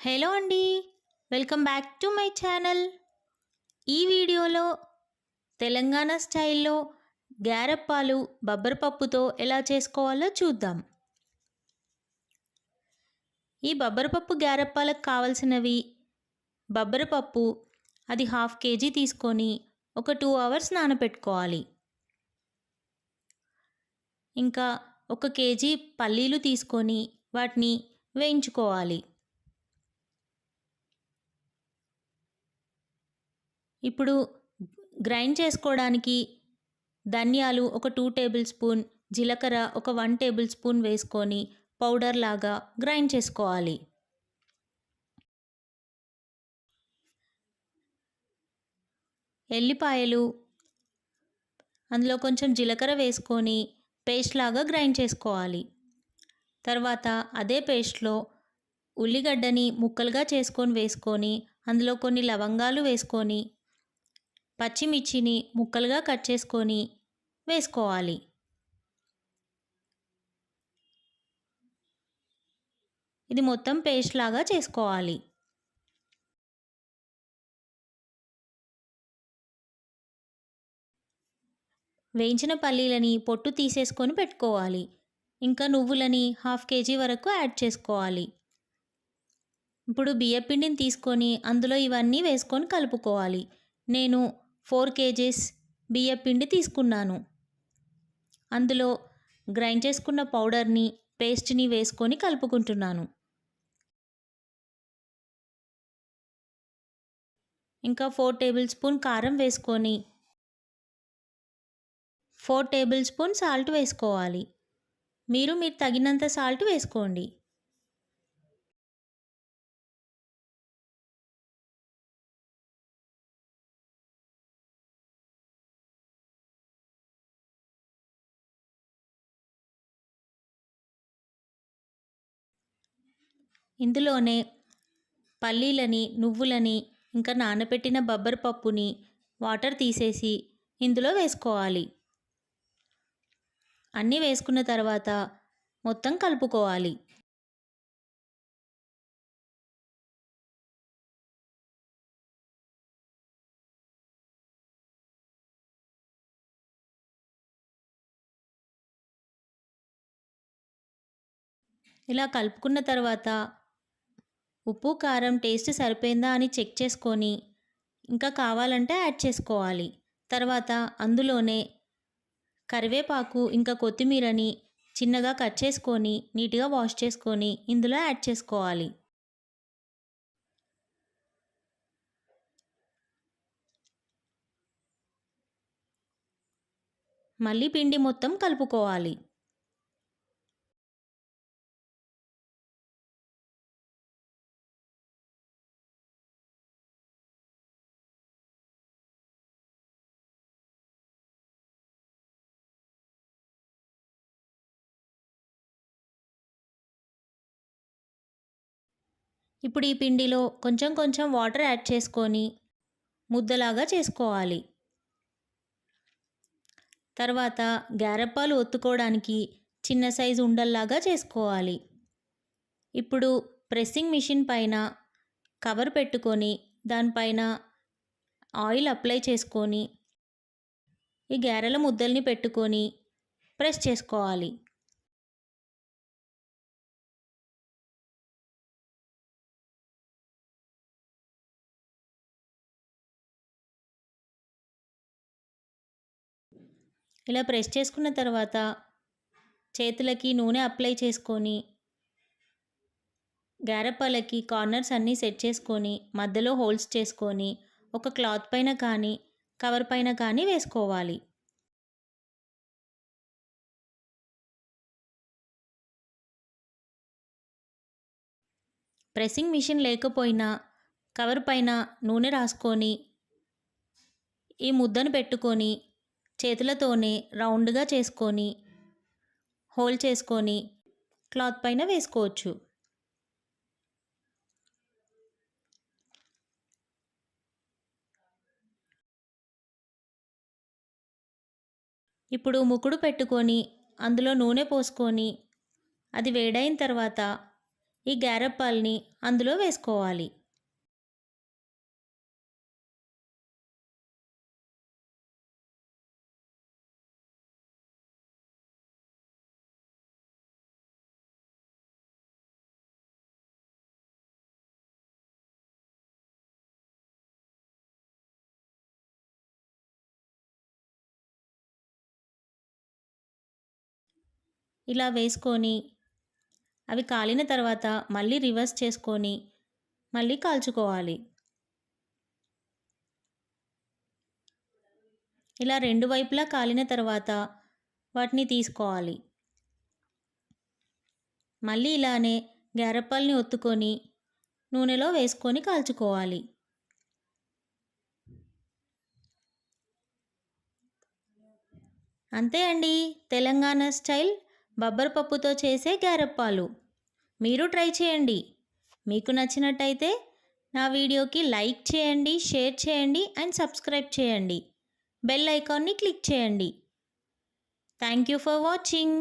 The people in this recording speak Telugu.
హలో అండి welcome back to my channel. ఈ వీడియోలో తెలంగాణ స్టైల్లో గారెప్పాలు బబ్బరపప్పుతో ఎలా చేసుకోవాలో చూద్దాం. ఈ బబ్బరపప్పు గ్యారప్పాలకు కావలసినవి బబ్బరపప్పు అది హాఫ్ కేజీ తీసుకొని ఒక టూ అవర్స్ నానబెట్టుకోవాలి ఇంకా ఒక కేజీ పల్లీలు తీసుకొని వాటిని వేయించుకోవాలి. ఇప్పుడు గ్రైండ్ చేసుకోవడానికి ధనియాలు ఒక టూ టేబుల్ స్పూన్ జీలకర్ర ఒక వన్ టేబుల్ స్పూన్ వేసుకొని పౌడర్ లాగా గ్రైండ్ చేసుకోవాలి. ఎల్లిపాయలు అందులో కొంచెం జీలకర్ర వేసుకొని పేస్ట్ లాగా గ్రైండ్ చేసుకోవాలి. తర్వాత అదే పేస్ట్లో ఉల్లిగడ్డని ముక్కలుగా చేసుకొని వేసుకొని అందులో కొన్ని లవంగాలు వేసుకొని పచ్చిమిర్చిని ముక్కలుగా కట్ చేసుకొని వేసుకోవాలి. ఇది మొత్తం పేస్ట్ లాగా చేసుకోవాలి. వేయించిన పల్లీలని పొట్టు తీసేసుకొని పెట్టుకోవాలి. ఇంకా నువ్వులని హాఫ్ కేజీ వరకు యాడ్ చేసుకోవాలి. ఇప్పుడు బియ్యపిండిని తీసుకొని అందులో ఇవన్నీ వేసుకొని కలుపుకోవాలి. నేను ఫోర్ కేజీస్ బియ్యపిండి తీసుకున్నాను. అందులో గ్రైండ్ చేసుకున్న పౌడర్ని పేస్ట్ని వేసుకొని కలుపుకుంటున్నాను. ఇంకా ఫోర్ టేబుల్ స్పూన్ కారం వేసుకొని ఫోర్ టేబుల్ స్పూన్ సాల్ట్ వేసుకోవాలి. మీరు మీరు తగినంత సాల్ట్ వేసుకోండి. ఇందులోనే పల్లీలని నువ్వులని ఇంకా నానబెట్టిన బబ్బర్ పప్పుని వాటర్ తీసేసి ఇందులో వేసుకోవాలి. అన్నీ వేసుకున్న తర్వాత మొత్తం కలుపుకోవాలి. ఇలా కలుపుకున్న తర్వాత ఉప్పు కారం టేస్ట్ సరిపోయిందా అని చెక్ చేసుకొని ఇంకా కావాలంటే యాడ్ చేసుకోవాలి. తర్వాత అందులోనే కరివేపాకు ఇంకా కొత్తిమీరని చిన్నగా కట్ చేసుకొని నీట్గా వాష్ చేసుకొని ఇందులో యాడ్ చేసుకోవాలి. మళ్ళీ పిండి మొత్తం కలుపుకోవాలి. ఇప్పుడు ఈ పిండిలో కొంచెం కొంచెం వాటర్ యాడ్ చేసుకొని ముద్దలాగా చేసుకోవాలి. తర్వాత గారెప్పాలు ఒత్తుకోవడానికి చిన్న సైజు ఉండల్లాగా చేసుకోవాలి. ఇప్పుడు ప్రెస్సింగ్ మిషన్ పైన కవర్ పెట్టుకొని దానిపైన ఆయిల్ అప్లై చేసుకొని ఈ గారెల ముద్దల్ని పెట్టుకొని ప్రెస్ చేసుకోవాలి. ఇలా ప్రెస్ చేసుకున్న తర్వాత చేతులకి నూనె అప్లై చేసుకొని గారప్పాలకి కార్నర్స్ అన్నీ సెట్ చేసుకొని మధ్యలో హోల్స్ చేసుకొని ఒక క్లాత్ పైన కానీ కవర్ పైన కానీ వేసుకోవాలి. ప్రెస్సింగ్ మిషన్ లేకపోయినా కవర్ పైన నూనె రాసుకొని ఈ ముద్దను పెట్టుకొని చేతులతోనే రౌండ్గా చేసుకొని హోల్ చేసుకొని క్లాత్ పైన వేసుకోవచ్చు. ఇప్పుడు ముకుడు పెట్టుకొని అందులో నూనె పోసుకొని అది వేడైన తర్వాత ఈ గ్యారప్పాల్ని అందులో వేసుకోవాలి. ఇలా వేసుకొని అవి కాలిన తర్వాత మళ్ళీ రివర్స్ చేసుకొని మళ్ళీ కాల్చుకోవాలి. ఇలా రెండు వైపులా కాలిన తర్వాత వాటిని తీసుకోవాలి. మళ్ళీ ఇలానే గారెప్పల్ని ఒత్తుకొని నూనెలో వేసుకొని కాల్చుకోవాలి. అంతే అండి. తెలంగాణ స్టైల్ బబ్బర్ పప్పుతో చేసే గ్యారప్పాలు మీరు ట్రై చేయండి. మీకు నచ్చినట్టయితే నా వీడియోకి లైక్ చేయండి షేర్ చేయండి అండ్ సబ్స్క్రైబ్ చేయండి. బెల్ ఐకాన్ని క్లిక్ చేయండి. Thank you for watching.